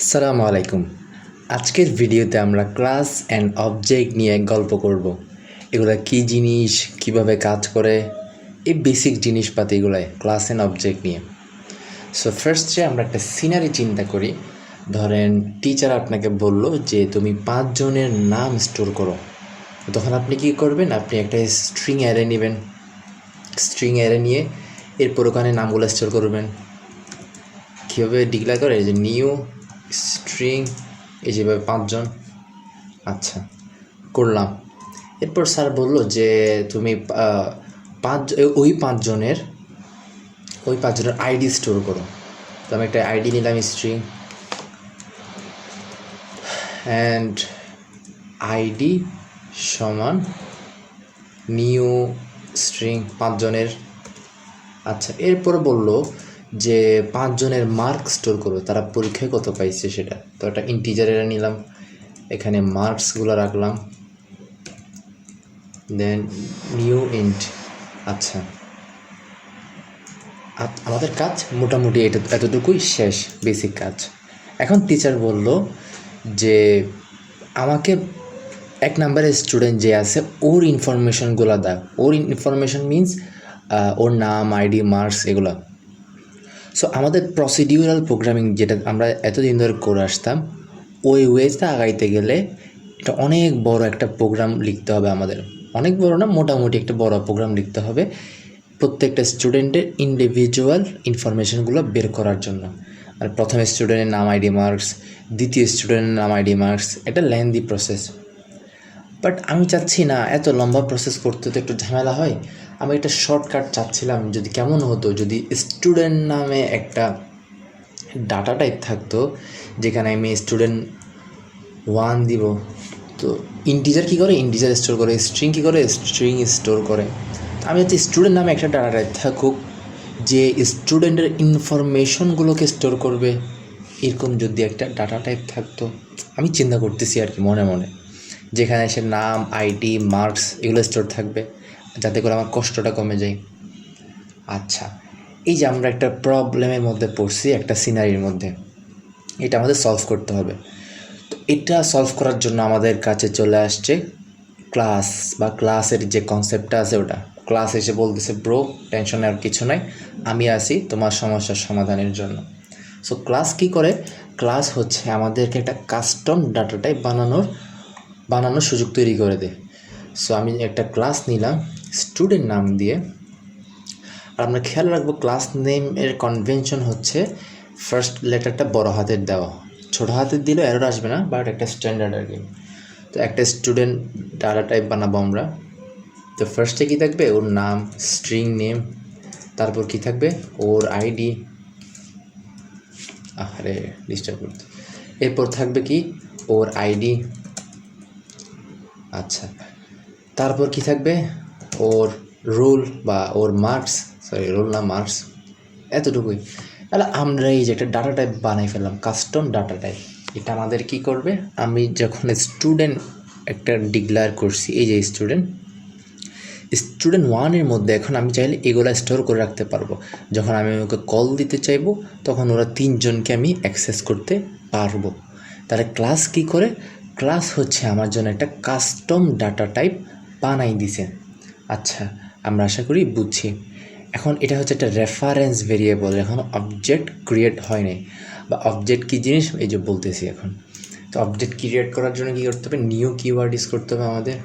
আসসালামু আলাইকুম। আজকের ভিডিওতে আমরা ক্লাস অ্যান্ড অবজেক্ট নিয়ে গল্প করব। এগুলো কী জিনিস, কীভাবে কাজ করে, এই বেসিক জিনিসপাতিগুলাই ক্লাস অ্যান্ড অবজেক্ট নিয়ে। সো ফার্স্টে আমরা একটা সিনারি চিন্তা করি, ধরেন টিচার আপনাকে বলল যে, তুমি পাঁচজনের নাম স্টোর করো। তখন আপনি কি করবেন? আপনি একটা স্ট্রিং অ্যারে নেবেন। স্ট্রিং অ্যারে নিয়ে এরপর ওখানে নামগুলো স্টোর করবেন। কীভাবে ডিক্লেয়ার করে? যে নিউ স্ট্রিং এই যেভাবে পাঁচজন। আচ্ছা করলাম। এরপর স্যার বলল যে তুমি পাঁচ, ওই পাঁচজনের ওই পাঁচজনের আইডি স্টোর করো। তো আমি একটা আইডি নিলাম স্ট্রিং অ্যান্ড আইডি সমান নিউ স্ট্রিং পাঁচজনের। আচ্ছা এরপর বলল যে পাঁচজনের মার্ক স্টোর করো তারা পরীক্ষায় কত পাইছে সেটা। তো একটা ইন্টিজারের নিলাম, এখানে মার্কসগুলো রাখলাম। দেন নিউ ইন্ট আচ্ছা। আমাদের কাজ মোটামুটি এটা এতটুকুই শেষ বেসিক কাজ। এখন টিচার বলল যে, আমাকে এক নাম্বারের স্টুডেন্ট যে আছে, ওর ইনফরমেশনগুলো দাও। ওর ইনফরমেশন মিনস ওর নাম আইডি মার্কস এগুলো। সো আমাদের প্রসিডিউরাল প্রোগ্রামিং যেটা আমরা এতদিন ধরে করে আসতাম, ওই ওয়েতে আগাইতে গেলে এটা অনেক বড় একটা প্রোগ্রাম লিখতে হবে আমাদের। অনেক বড় না, মোটামুটি একটা বড় প্রোগ্রাম লিখতে হবে প্রত্যেকটা স্টুডেন্টের ইন্ডিভিজুয়াল ইনফরমেশনগুলো বের করার জন্য। আর প্রথম স্টুডেন্টের নাম আইডি মার্কস দ্বিতীয় স্টুডেন্টের নাম আইডি মার্কস এটা লেন্দি প্রসেস বাট আমি চাচ্ছি না, এত লম্বা প্রসেস করতে, তো একটু ঝামেলা হয়। আমি একটা শর্টকাট চাচ্ছিলাম, যদি কেমন হতো, যদি স্টুডেন্ট নামে একটা ডাটা টাইপ থাকতো, যেখানে আমি স্টুডেন্ট ওয়ান দিব, তো ইন্টিজার কী করে? ইন্টিজার স্টোর করে স্ট্রিং কী করে? স্ট্রিং স্টোর করে। আমি হচ্ছে স্টুডেন্ট নামে একটা ডাটা টাইপ থাকুক, যে স্টুডেন্টের ইনফরমেশনগুলোকে স্টোর করবে। এরকম যদি একটা ডাটা টাইপ থাকতো, আমি চিন্তা করতেছি আর কি, মনে মনে। যেখানে সে নাম আইডি মার্কস এগুলো স্টোর থাকবে, যাতে করে আমার কষ্টটা কমে যায়। আচ্ছা এই যে আমরা একটা প্রবলেমের মধ্যে পড়ছি, একটা সিনারির মধ্যে, এটা আমাদের সলভ করতে হবে। তো এটা সলভ করার জন্য আমাদের কাছে চলে আসছে ক্লাস বা ক্লাসের যে কনসেপ্টটা আছে ওটা। ক্লাস এসে বলতেছে ব্রো টেনশন আর কিছু নাই, আমি আসি তোমার সমস্যার সমাধানের জন্য। সো ক্লাস কি করে? ক্লাস হচ্ছে আমাদেরকে একটা কাস্টম ডাটা টাইপ বানানোর বানানোর সুযোগ তৈরি করে দেয়। সো আমি একটা ক্লাস নিলাম স্টুডেন্ট নাম দিয়ে। আর আমরা খেয়াল রাখব ক্লাস নেমের কনভেনশন হচ্ছে ফার্স্ট লেটারটা বড় হাতের দেওয়া। ছোট হাতের দিলেও এরর আসবে না বাট একটা স্ট্যান্ডার্ড আর কি। তো একটা স্টুডেন্ট ডাটা টাইপ বানাবো আমরা। তো ফার্স্টে কী থাকবে? ওর নাম স্ট্রিং নেম তারপর কি থাকবে? ওর আইডি আরে ডিস্টার্ব করতে। এরপর থাকবে কি? ওর আইডি আচ্ছা। তারপর কি থাকবে? ওর রোল বা ওর মার্কস, সরি, রোল না, মার্কস, এতটুকুই। তাহলে আমরা এই যে একটা ডাটা টাইপ বানাই ফেললাম, কাস্টম ডাটা টাইপ, এটা আমাদের কি করবে? আমি যখন স্টুডেন্ট একটা ডিক্লেয়ার করছি, এই যে স্টুডেন্ট স্টুডেন্ট ওয়ানের মধ্যে এখন আমি চাইলে এগুলো স্টোর করে রাখতে পারব। যখন আমি ওকে কল দিতে চাইব, তখন ওরা তিনজনকে আমি অ্যাক্সেস করতে পারব। তাহলে ক্লাস কি করে? ক্লাস হচ্ছে আমার জন্য একটা কাস্টম ডাটা টাইপ বানাই দিছে। আচ্ছা আমরা আশা করি বুঝছি। এখন এটা হচ্ছে একটা রেফারেন্স ভেরিয়েবল এখন অবজেক্ট ক্রিয়েট হয় নাই বা অবজেক্ট কী জিনিস? এই যে বলতেছি এখন। তো অবজেক্ট ক্রিয়েট করার জন্য কী করতে হবে? নিউ কিওয়ার্ড ইউজ করতে হবে আমাদের।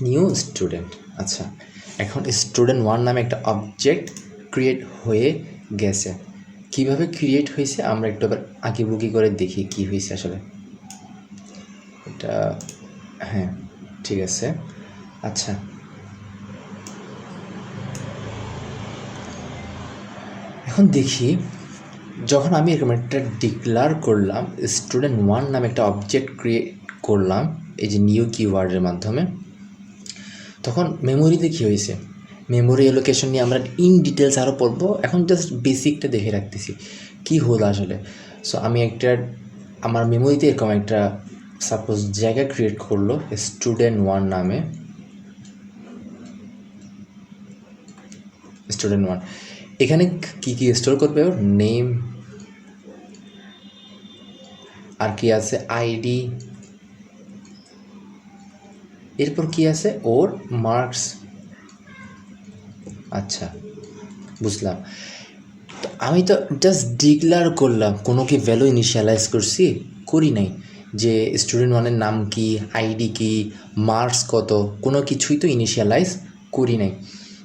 নিউ স্টুডেন্ট আচ্ছা। এখন স্টুডেন্ট ওয়ান নামে একটা অবজেক্ট ক্রিয়েট হয়ে গেছে। কীভাবে ক্রিয়েট হয়েছে? আমরা একটু আবার আঁকিবুকি করে দেখি কি হয়েছে আসলে। এটা হ্যাঁ ঠিক আছে। আচ্ছা। এখন দেখি, যখন আমি এরকম একটা ডিক্লার করলাম স্টুডেন্ট ওয়ান নামে একটা অবজেক্ট ক্রিয়েট করলাম, এই যে নিউ কিওয়ার্ডের মাধ্যমে, তখন মেমোরিতে কী হয়েছে? মেমোরি এলোকেশন নিয়ে আমরা ইন ডিটেলস আরও পড়ব। এখন জাস্ট বেসিকটা দেখে রাখতেছি, কি হলো আসলে? সো আমি একটা, আমার মেমোরিতে এরকম একটা সাপোজ জায়গা ক্রিয়েট করল স্টুডেন্ট ওয়ান নামে। স্টুডেন্ট ওয়ান এখানে কী কী স্টোর করবে ওর? নেম আর কি আছে? আইডি এরপর কি আছে? ওর মার্কস আচ্ছা বুঝলাম। আমি তো জাস্ট ডিক্লার করলাম, কোনো কি ভ্যালু ইনিশিয়ালাইজ করছি? করি নাই। যে স্টুডেন্ট ওয়ানের নাম কি আইডি কি মার্কস কত, কোনো কিছুই তো ইনিশিয়ালাইজ করি নাই।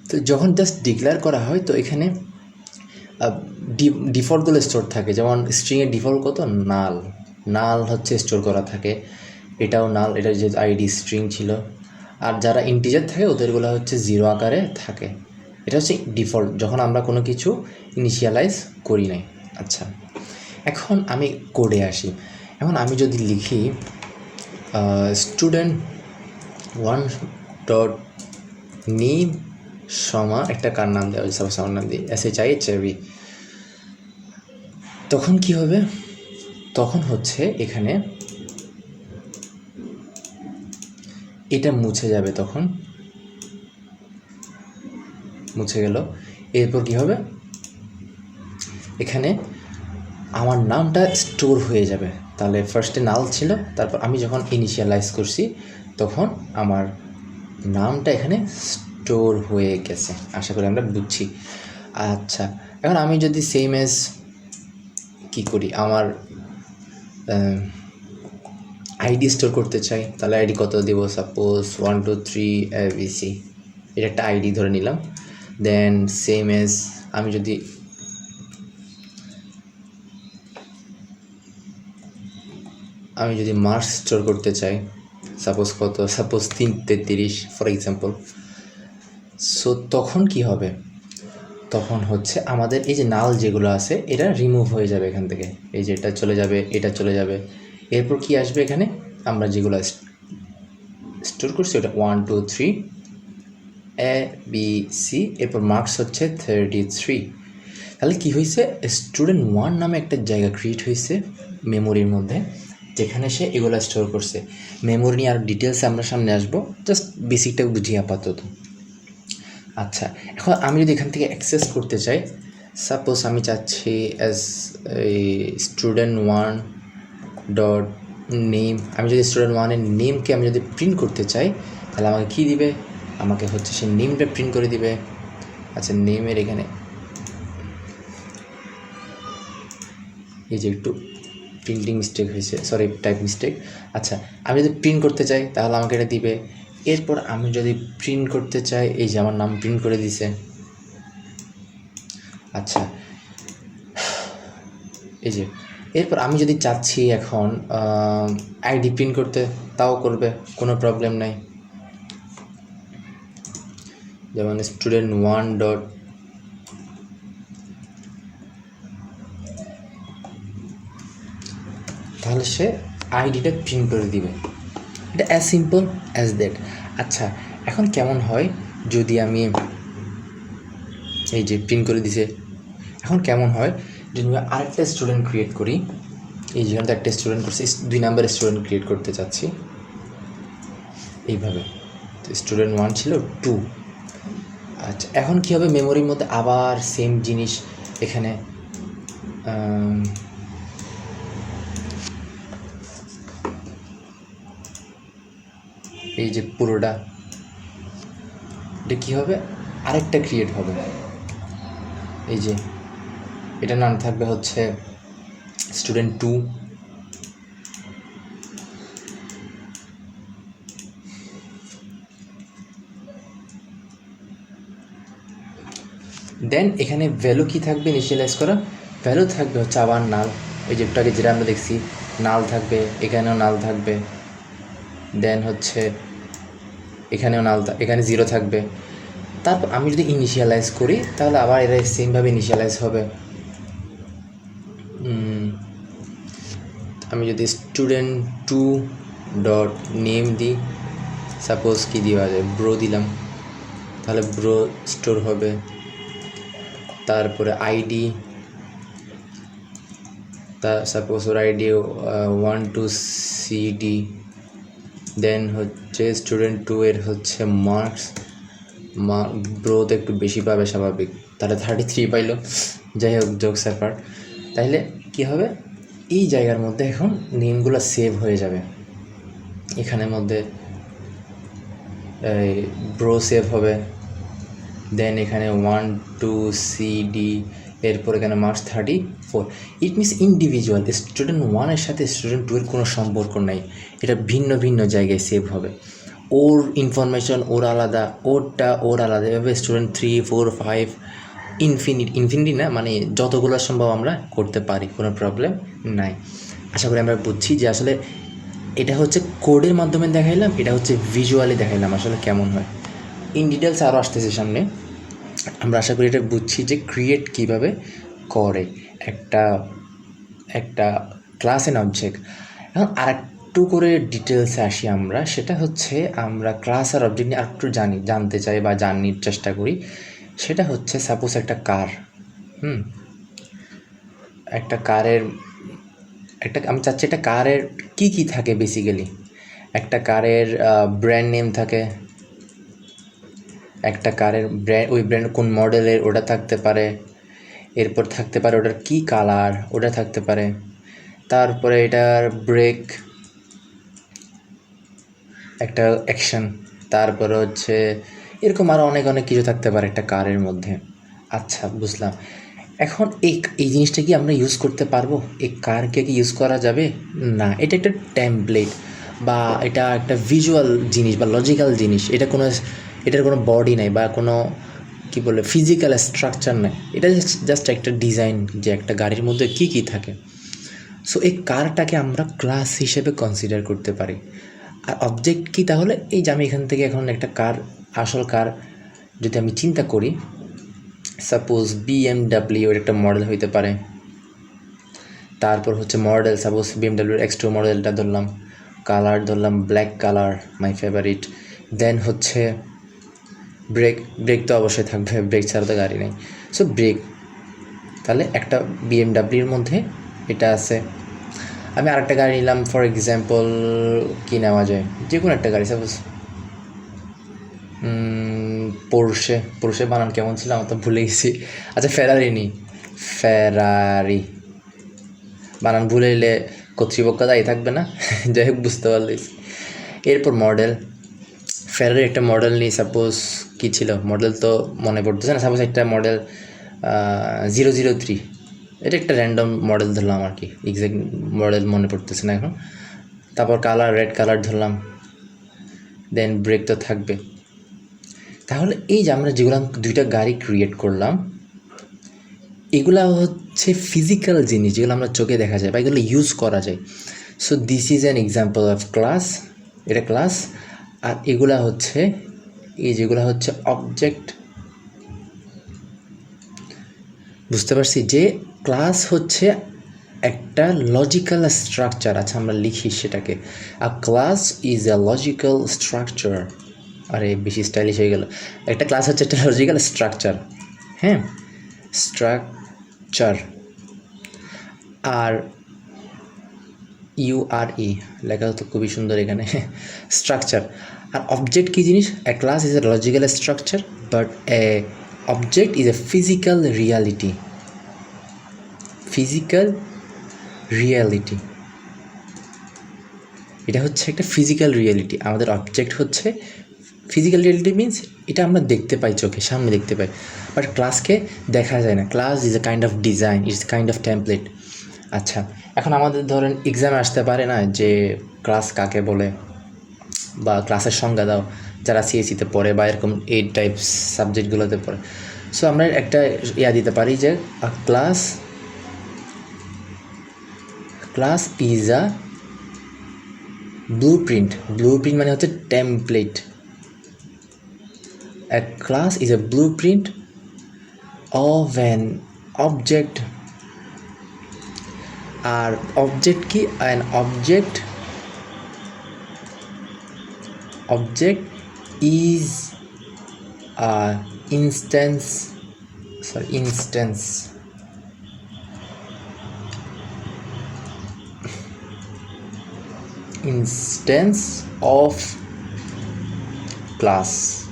তো যখন জাস্ট ডিক্লেয়ার করা হয়, তো এখানে ডিফল্টগুলো স্টোর থাকে। যেমন স্ট্রিংয়ের ডিফল্ট কত? নাল নাল হচ্ছে স্টোর করা থাকে। এটাও নাল এটা যে আইডি স্ট্রিং ছিল। আর যারা ইন্টিজার থাকে, ওদেরগুলো হচ্ছে জিরো আকারে থাকে। এটা হচ্ছে ডিফল্ট যখন আমরা কোনো কিছু ইনিশিয়ালাইজ করি নাই। আচ্ছা এখন আমি কোডে আসি। এখন আমি যদি লিখি স্টুডেন্ট ওয়ান ডট নেম সমা একটা কার নাম দেওয়া হয়েছে? সাপোজ আমার নাম দিই এস আই এইচ বি তখন কি হবে? তখন হচ্ছে এখানে এটা মুছে যাবে তখন। মুছে গেল। এরপর কি হবে? এখানে আমার নামটা স্টোর হয়ে যাবে। তাহলে ফার্স্টে নাল ছিল, তারপর আমি যখন ইনিশিয়ালাইজ করছি, তখন আমার নামটা এখানে স্টোর হয়ে গেছে। আশা করি আমরা বুঝছি। আচ্ছা এখন আমি যদি সেম এজ কি করি? আমার আইডি স্টোর করতে চাই, তাহলে আইডি কত দেব? Suppose one two three ABC এটা একটা আইডি ধরে নিলাম। দেন সেম এজ আমি যদি আমি যদি মার্কস স্টোর করতে চাই সাপোজ কত সাপোজ তিন, তেত্রিশ ফর এক্সাম্পল সো তখন কি হবে? তখন হচ্ছে আমাদের এই যে নাল যেগুলো আছে, এটা রিমুভ হয়ে যাবে এখান থেকে। এই যে এটা চলে যাবে, এটা চলে যাবে। এরপর কি আসবে এখানে? আমরা যেগুলো স্টোর করছি ওটা one two three A B C এরপর মার্কস হচ্ছে থার্টি থ্রি তাহলে কী হয়েছে? স্টুডেন্ট ওয়ান নামে একটা জায়গা ক্রিয়েট হয়েছে মেমোরির মধ্যে। যেখানে সে এগুলো স্টোর করছে। মেমোরি নিয়ে আর ডিটেলসে আমরা সামনে আসব। জাস্ট বেসিকটা বুঝি আপাতত। আচ্ছা এখন আমি যদি এখান থেকে অ্যাক্সেস করতে চাই সাপোজ আমি চাচ্ছি অ্যাজ এই স্টুডেন্ট ওয়ান ডট নেম আমি যদি স্টুডেন্ট ওয়ানের নেমকে আমি যদি প্রিন্ট করতে চাই, তাহলে আমাকে কী দিবে? আমাকে হচ্ছে সে নেমটা প্রিন্ট করে দিবে। আচ্ছা নেমের এখানে, এই যে একটু প্রিন্টিং মিস্টেক হয়েছে সরি টাইপ মিস্টেক আচ্ছা আমি যদি প্রিন্ট করতে চাই, তাহলে আমাকে এটা দিবে। এরপর আমি যদি প্রিন্ট করতে চাই, এই যে আমার নাম প্রিন্ট করে দিছে। আচ্ছা এই যে, এরপর আমি যদি চাচ্ছি এখন আইডি প্রিন্ট করতে, তাও করবে, কোনো প্রবলেম নাই। যেমন স্টুডেন্ট ওয়ান ডট তাহলে সে আইডিটা প্রিন্ট করে দিবে। এটা অ্যাজ সিম্পল অ্যাজ দ্যাট আচ্ছা এখন কেমন হয় যদি আমি এই যে প্রিন্ট করে দিছে? এখন কেমন হয় যদি আমি আরেকটা স্টুডেন্ট ক্রিয়েট করি? এই যেখানে একটা স্টুডেন্ট করছি দুই নাম্বার স্টুডেন্ট ক্রিয়েট করতে চাচ্ছি। এইভাবে। তো স্টুডেন্ট ওয়ান ছিল টু আচ্ছা এখন কী হবে? মেমোরির মধ্যে আবার সেম জিনিস এখানে এই যে পুরোটা, এটা কী হবে? আরেকটা ক্রিয়েট হবে। এই যে এটা নাম থাকবে হচ্ছে স্টুডেন্ট টু দেন এখানে ভ্যালু কি থাকবে ইনিশিয়ালাইজ করা? ভ্যালু থাকবে হচ্ছে আবার নাল এই যে একটু আগে যেটা আমরা দেখছি নাল থাকবে, এখানেও নাল থাকবে। দেন হচ্ছে এখানেও নাল এখানে জিরো থাকবে। তারপর আমি যদি ইনিশিয়ালাইজ করি, তাহলে আবার এটা সেমভাবে ইনিশিয়ালাইজ হবে। আমি যদি স্টুডেন্ট টু ডট নেম দিই সাপোজ কি দেওয়া যায়? ব্রো দিলাম। তাহলে ব্রো স্টোর হবে। তারপরে আইডি তা সাপোজ ওর ID one two CD then হচ্ছে স্টুডেন্ট টু এর হচ্ছে মার্কস মা ব্রোতে একটু বেশি পাবে স্বাভাবিক। তাহলে থার্টি থ্রি পাইলো। যাই হোক জোক স্যাপার তাইলে কী হবে? এই জায়গার মধ্যে এখন নেমগুলো সেভ হয়ে যাবে। এখানের মধ্যে ব্রো সেভ হবে। দেন এখানে ওয়ান টু সি ডি এরপর এখানে marks thirty four it means individual student ওয়ানের সাথে স্টুডেন্ট টু এর কোনো সম্পর্ক নাই। এটা ভিন্ন ভিন্ন জায়গায় সেভ হবে। ওর ইনফরমেশন ওর আলাদা, ওরটা ওর আলাদা। এভাবে student three four five infinite infinity না মানে যতগুলো সম্ভব আমরা করতে পারি, কোনো প্রবলেম নাই। আশা করি আমরা বুঝছি যে আসলে এটা হচ্ছে কোডের মাধ্যমে দেখাইলাম, এটা হচ্ছে ভিজুয়ালি দেখাইলাম, আসলে কেমন হয়। ইন ডিটেলস আরও আসতেছে সামনে। আমরা আশা করি এটা বুঝছি যে ক্রিয়েট কীভাবে করে। একটা একটা ক্লাস এন অবজেক্ট এখন আর একটু করে ডিটেলসে আসি আমরা। সেটা হচ্ছে আমরা ক্লাস আর অবজেক্ট নিয়ে আরেকটু জানি, জানতে চাই বা জানির চেষ্টা করি। সেটা হচ্ছে সাপোজ একটা কার হুম? একটা কারের, একটা, আমি চাচ্ছি একটা কারের কী কী থাকে বেসিক্যালি একটা কারের ব্র্যান্ড নেম থাকে। একটা কারের ব্র্যান্ড ওই ব্র্যান্ড কোন মডেলের ওটা থাকতে পারে। এরপর থাকতে পারে ওটার কী কালার ওটা থাকতে পারে। তারপরে এটার ব্রেক একটা অ্যাকশন তারপরে হচ্ছে এরকম আরও অনেক অনেক কিছু থাকতে পারে একটা কারের মধ্যে। আচ্ছা বুঝলাম। এখন এই এই জিনিসটা কি আমরা ইউজ করতে পারব? এই কারকে কি ইউজ করা যাবে? না, এটা একটা টেমপ্লেট বা এটা একটা ভিজুয়াল জিনিস বা লজিক্যাল জিনিস। এটা কোনো এটার কোনো বডি নাই বা কোনো, কি বলে ফিজিক্যাল স্ট্রাকচার নাই। এটা জাস্ট একটা ডিজাইন যে একটা গাড়ির মধ্যে কি কি থাকে। সো এই কারটাকে আমরা ক্লাস হিসেবে কনসিডার করতে পারি। আর অবজেক্ট কি তাহলে? এই যে আমি এখান থেকে এখন একটা কার আসল কার যদি আমি চিন্তা করি সাপোজ বিএমডাব্লিউ একটা মডেল হইতে পারে। তারপর হচ্ছে মডেল সাপোজ বিএমডাব্লিউর এক্স টু মডেলটা ধরলাম কালার ধরলাম black colour my favourite then হচ্ছে ব্রেক ব্রেক তো অবশ্যই থাকবে ব্রেক ছাড়া তো গাড়ি নেই। সো ব্রেক তাহলে একটা বিএমডাব্লিউর মধ্যে এটা আছে। আমি আরেকটা গাড়ি নিলাম ফর এক্সাম্পল কী নেওয়া যায়? যে কোনো একটা গাড়ি সাপোজ পোরশে পোরশে বানান কেমন ছিল আমার তো ভুলে গেছি। আচ্ছা ফেরারি নি। ফেরারি বানান ভুলে এলে কর্তৃপক্ষ দায়ী থাকবে না? যাই হোক, বুঝতে পারলি। এরপর মডেল ফেরারি একটা মডেল নিই সাপোজ কী ছিল? মডেল তো মনে পড়তেছে না সাপোজ একটা মডেল জিরো জিরো থ্রি এটা একটা র্যান্ডম মডেল ধরলাম আর কি এক্সাক্ট মডেল মনে পড়তেছে না এখন। তারপর কালার রেড কালার ধরলাম। দেন ব্রেক তো থাকবে। তাহলে এই যে আমরা যেগুলো দুইটা গাড়ি ক্রিয়েট করলাম, এগুলা হচ্ছে ফিজিক্যাল জিনিস যেগুলো আমরা চোখে দেখা যায় বা এগুলো ইউজ করা যায়। So this is an example of class এটা ক্লাস আর এগুলা হচ্ছে এই যেগুলো হচ্ছে অবজেক্ট বুঝতে পারছি যে ক্লাস হচ্ছে একটা লজিক্যাল স্ট্রাকচার আচ্ছা আমরা লিখি সেটাকে। A class is a logical structure আরে, বেশি স্টাইলিশ হয়ে গেল। একটা ক্লাস হচ্ছে একটা লজিক্যাল স্ট্রাকচার হ্যাঁ? স্ট্রাকচার আর ইউ আর ই লেখা তো খুবই সুন্দর এখানে স্ট্রাকচার আর অবজেক্ট কী জিনিস? A class is a logical structure but a object is a physical reality physical reality এটা হচ্ছে একটা ফিজিক্যাল রিয়ালিটি আমাদের অবজেক্ট হচ্ছে ফিজিক্যাল রিয়ালিটি মিনস এটা আমরা দেখতে পাই চোখে, সামনে দেখতে পাই। বাট ক্লাসকে দেখা যায় না। Class is a kind of design is kind of template আচ্ছা এখন আমাদের ধরেন এক্সাম আসতে পারে না যে ক্লাস কাকে বলে বা ক্লাসের সংজ্ঞা দাও, যারা সিএসিতে পড়ে বা এরকম এইট টাইপ সাবজেক্টগুলোতে পড়ে। সো আমরা একটা ইয়া দিতে পারি যে class class is a blueprint blueprint মানে হচ্ছে template A class is a blueprint of an object আর অবজেক্ট কি? An object object is instance sorry instance instance of class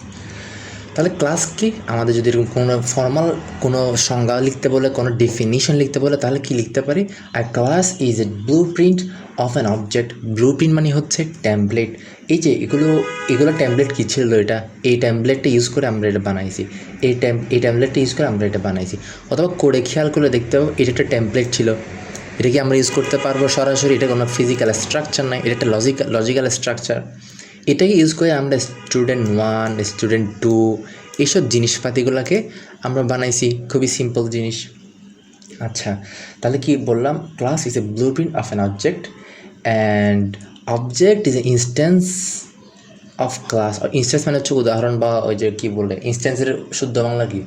তাহলে ক্লাস কি? আমাদের যদি এরকম কোনো ফর্মাল কোনো সংজ্ঞা লিখতে বলে, কোনো ডেফিনিশন লিখতে বলে, তাহলে কি লিখতে পারি? আর class is a blueprint of an object blueprint মানে হচ্ছে ট্যাম্পলেট এই যে এগুলো এগুলো ট্যাম্পলেট কী ছিল এটা? এই ট্যাম্পলেটটা ইউজ করে আমরা এটা বানাইছি। এই ট্যাম এই ট্যাম্পলেটটা ইউজ করে আমরা এটা বানাইছি। অথবা করে খেয়াল করে দেখতে পাবো এটা একটা ট্যাম্পলেট ছিল। এটা কি আমরা ইউজ করতে পারব সরাসরি? এটা কোনো ফিজিক্যাল স্ট্রাকচার নাই, এটা একটা লজিক্যাল লজিক্যাল স্ট্রাকচার এটাকে ইউজ করে আমরা স্টুডেন্ট ওয়ান স্টুডেন্ট টু এইসব জিনিসপাতিগুলোকে আমরা বানাইছি, খুবই সিম্পল জিনিস। আচ্ছা তাহলে কি বললাম? Class is a blueprint of an object and object is an instance of class instance মানে হচ্ছে উদাহরণ বা ওই যে কী বলে ইনস্ট্যান্সের শুদ্ধ বাংলা কি?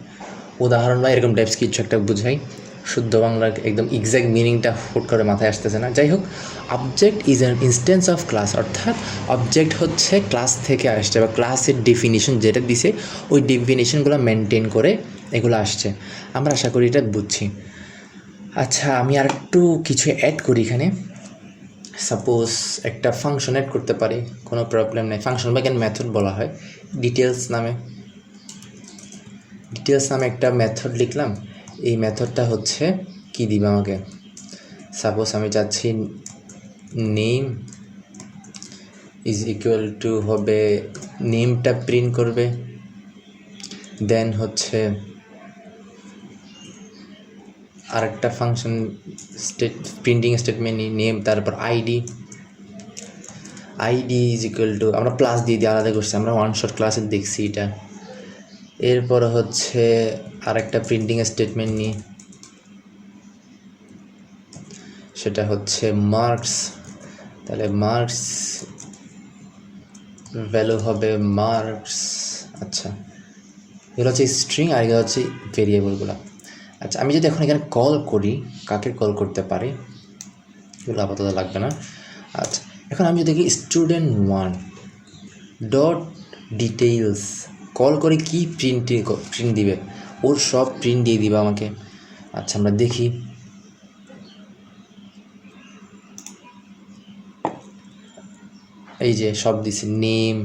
উদাহরণ বা এরকম টাইপস কিছু একটা বুঝাই। শুদ্ধ বাংলার একদম এক্স্যাক্ট মিনিংটা হুট করে মাথায় আসতেছে না। যাই হোক object is an instance of class অর্থাৎ অবজেক্ট হচ্ছে ক্লাস থেকে আসছে বা ক্লাসের ডেফিনিশন যেটা দিছে, ওই ডেফিনিশনগুলো মেনটেন করে এগুলো আসছে। আমরা আশা করি এটা বুঝছি। আচ্ছা আমি আর একটু কিছু অ্যাড করি এখানে। সাপোজ একটা ফাংশন অ্যাড করতে পারি, কোনো প্রবলেম নেই। ফাংশন বা কেন মেথড বলা হয়। ডিটেলস নামে। ডিটেলস নামে একটা মেথড লিখলাম। এই মেথডটা হচ্ছে কি দিবে আমাকে? সাপোজ আমি চাচ্ছি নেম ইজ ইকুয়াল টু হবে নেমটা প্রিন্ট করবে দেন হচ্ছে আরেকটা function state printing statement name তারপর ID ID is equal to আমরা প্লাস দিয়ে দিয়ে আলাদা করছি, আমরা ওয়ান শট ক্লাসে দেখছি এটা। এরপর হচ্ছে আরেকটা প্রিন্টিং স্টেটমেন্ট নিই। সেটা হচ্ছে মার্কস তাহলে মার্কস ভ্যালু হবে মার্কস আচ্ছা এগুলো হচ্ছে স্ট্রিং আর এগুলো হচ্ছে ভেরিয়েবলগুলো আচ্ছা আমি যদি এখন এখানে কল করি, কাকে কল করতে পারি? এগুলো আপাতত লাগবে না। আচ্ছা এখন আমি যদি দেখি student one dot details call করে কি প্রিন্ট প্রিন্ট দিবে? ওর সব প্রিন্ট দিয়ে দিবে আমাকে। আচ্ছা আমরা দেখি। এই যে সব দিছে নেম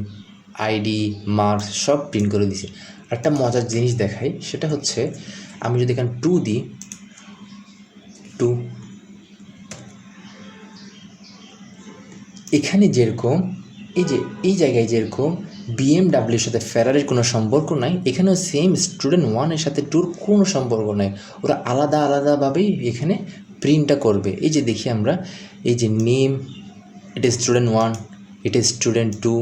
আইডি মার্কস সব প্রিন্ট করে দিছে। একটা মজার জিনিস দেখাই, সেটা হচ্ছে আমি যদি এখানে টু দিই টু এখানে যেরকম, এই যে, এই জায়গায় যেরকম বিএমডাব্লিউর সাথে ফেরারের কোনো সম্পর্ক নাই, এখানেও সেম স্টুডেন্ট ওয়ানের সাথে টুর কোনো সম্পর্ক নাই। ওরা আলাদা আলাদাভাবেই এখানে প্রিন্টটা করবে। এই যে দেখি আমরা, এই যে নেম এটা স্টুডেন্ট ওয়ান এটা স্টুডেন্ট টু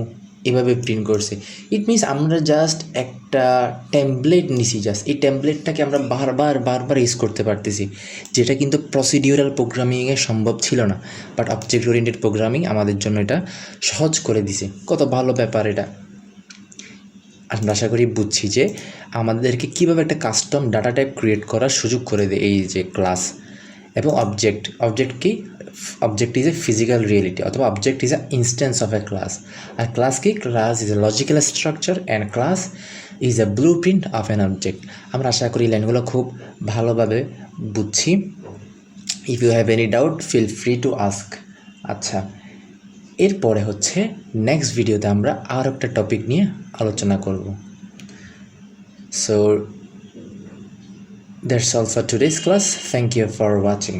এভাবে প্রিন্ট করছে। ইট মিনস আমরা জাস্ট একটা টেমপ্লেট নিছি জাস্ট এই টেমপ্লেটটাকে আমরা বারবার বারবার ইউজ করতে পারতেছি, যেটা কিন্তু প্রসিডিউরাল প্রোগ্রামিংয়ে সম্ভব ছিল না। বাট অবজেক্ট ওরিয়েন্টেড প্রোগ্রামিং আমাদের জন্য এটা সহজ করে দিছে। কত ভালো ব্যাপার এটা। আশা করি বুঝছি যে আমাদেরকে কীভাবে একটা কাস্টম ডাটা টাইপ ক্রিয়েট করার সুযোগ করে দেয় এই যে ক্লাস এবং অবজেক্ট অবজেক্ট কি? Object is a physical reality অথবা object is an instance of a class R class কি? Class is a logical structure and class is a blueprint of an object আমরা আশা করি লাইনগুলো খুব ভালোভাবে বুঝছি। If you have any doubt feel free to ask আচ্ছা। এরপরে হচ্ছে নেক্সট ভিডিওতে আমরা আর একটা টপিক নিয়ে আলোচনা করব। So that's all today's class thank you for watching